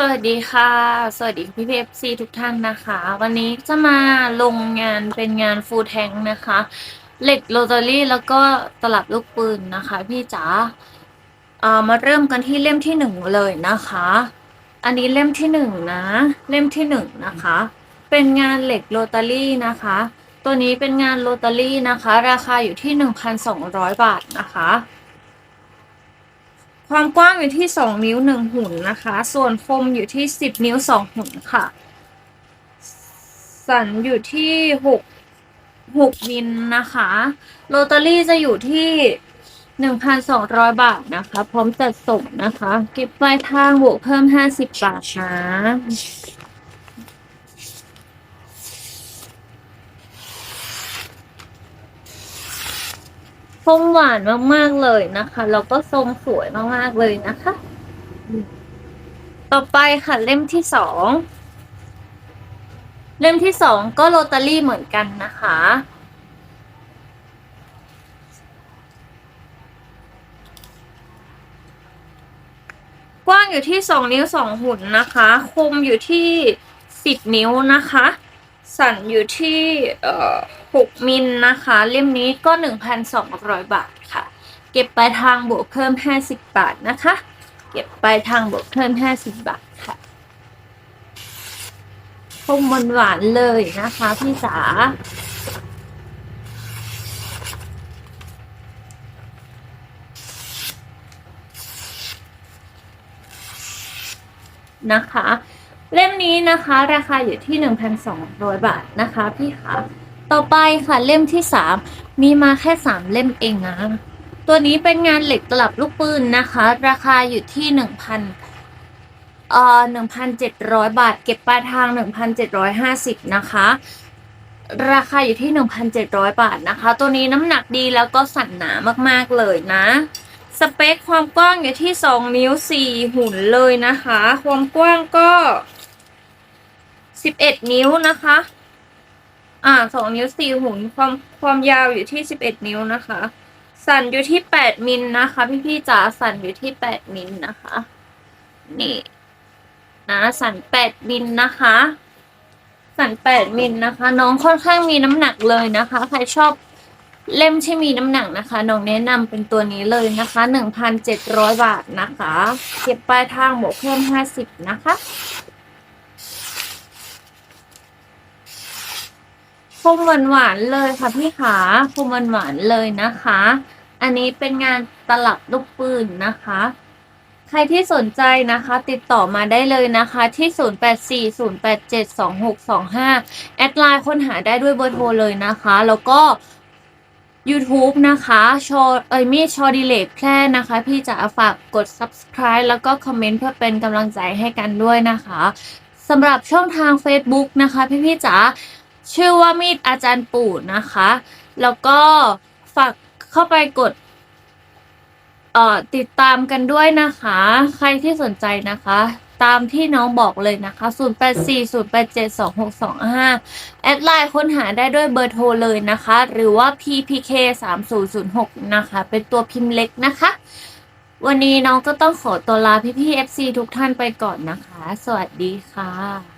สวัสดีค่ะ สวัสดีพี่พีเอฟซีทุกท่านนะคะ วันนี้จะมาลงงานเป็นงานฟูลแทงนะคะ เหล็กโรตารี่แล้วก็ตลับลูกปืนนะคะ พี่จ๋าเอามาเริ่มกันที่เล่มที่หนึ่งเลยนะคะ อันนี้เล่มที่หนึ่งนะ เล่มที่หนึ่งนะคะ เป็นงานเหล็กโรตารี่นะคะ ตัวนี้เป็นงานโรตารี่นะคะ ราคาอยู่ที่หนึ่งพันสองร้อยบาทนะคะ ความกว้างอยู่ที่ 2 นิ้ว 1 หุ่นนะคะ ส่วนคมอยู่ที่ 10 นิ้ว 2 หุ่นค่ะ สันอยู่ที่ 6 6มิลนะคะโรตารี่จะอยู่ที่ 1,200 บาทนะคะ พร้อมจัดส่งนะคะ เก็บปลายทางบวกเพิ่ม 50 บาทนะ ส้มหวานมากๆเลยนะคะแล้วก็ทรงสวยมากๆเลยนะคะ ต่อไปค่ะเล่มที่สองเล่มที่สองก็โรตารี่เหมือนกันนะคะ กว้างอยู่ที่สองนิ้วสองหุ่นนะคะ คมอยู่ที่สิบนิ้วนะคะ สั่นอยู่ที่เอ่อหกมิลนะคะ เล่มนี้ก็หนึ่งพันสองร้อยบาทค่ะ เก็บปลายทางบวกเพิ่มห้าสิบาทนะคะ เก็บปลายทางบวกเพิ่มห้าสิบาทค่ะคมหวานเลยนะคะพี่จ๋านะคะ เล่มนี้นะคะ ราคาอยู่ที่ 1,200 บาทนะคะพี่คะต่อไปค่ะเล่มที่ 3 มีมาแค่ 3 เล่มเองนะ ตัวนี้เป็นงานเหล็กตลับลูกปืนนะคะ ราคาอยู่ที่1,000เอ่อ1,700 บาท เก็บปลายทาง 1,750 นะคะ ราคาอยู่ที่ 1,700 บาทนะคะ ตัวนี้น้ำหนักดีแล้วก็สั่นหนามากๆเลยนะสเปคความกว้างอยู่ที่ 2 นิ้ว 4 หุ่นเลยนะคะ ความกว้างก็ 11นิ้วนะคะ อ่า2นิ้ว4หุ่นความความยาวอยู่ที่11นิ้วนะคะ สั่นอยู่ที่8มิลนะคะ พี่ๆจ๋าสั่นอยู่ที่8มิลนะคะ นี่นะสั่น8มิลนะคะ สั่น8มิลนะคะ น้องค่อนข้างมีน้ำหนักเลยนะคะ ใครชอบเล่มที่มีน้ำหนักนะคะ น้องแนะนำเป็นตัวนี้เลยนะคะ1,700 บาทนะคะ เก็บปลายทางบวกเพิ่ม 50 นะคะ มหวานหวานๆเลยค่ะพี่ขาคมหวานหวานๆเลยนะคะ อันนี้เป็นงานตลับลูกปืนนะคะ ใครที่สนใจนะคะ ติดต่อมาได้เลยนะคะที่ 0840872625 แอดไลน์ค้นหาได้ด้วยเบอร์โทรเลยนะคะ แล้วก็ YouTube นะคะชอเอ้ยมีชอดีเลกแพร่นะคะ พี่จะฝากกด subscribe แล้วก็คอมเมนต์เพื่อเป็นกำลังใจให้กันด้วยนะคะสำหรับช่องทาง Facebook นะคะ พี่พี่ๆจ๋า ชื่อว่ามีดอาจารย์ปู่นะคะ แล้วก็ฝากเข้าไปกดเอ่อติดตามกันด้วยนะคะ ใครที่สนใจนะคะ ตามที่น้องบอกเลยนะคะ 0840872625 แอดไลน์ค้นหาได้ด้วยเบอร์โทรเลยนะคะ หรือว่า ppk 3006นะคะ เป็นตัวพิมพ์เล็กนะคะ วันนี้น้องก็ต้องขอตัวลาพี่ๆ FC ทุกท่านไปก่อนนะคะ สวัสดีค่ะ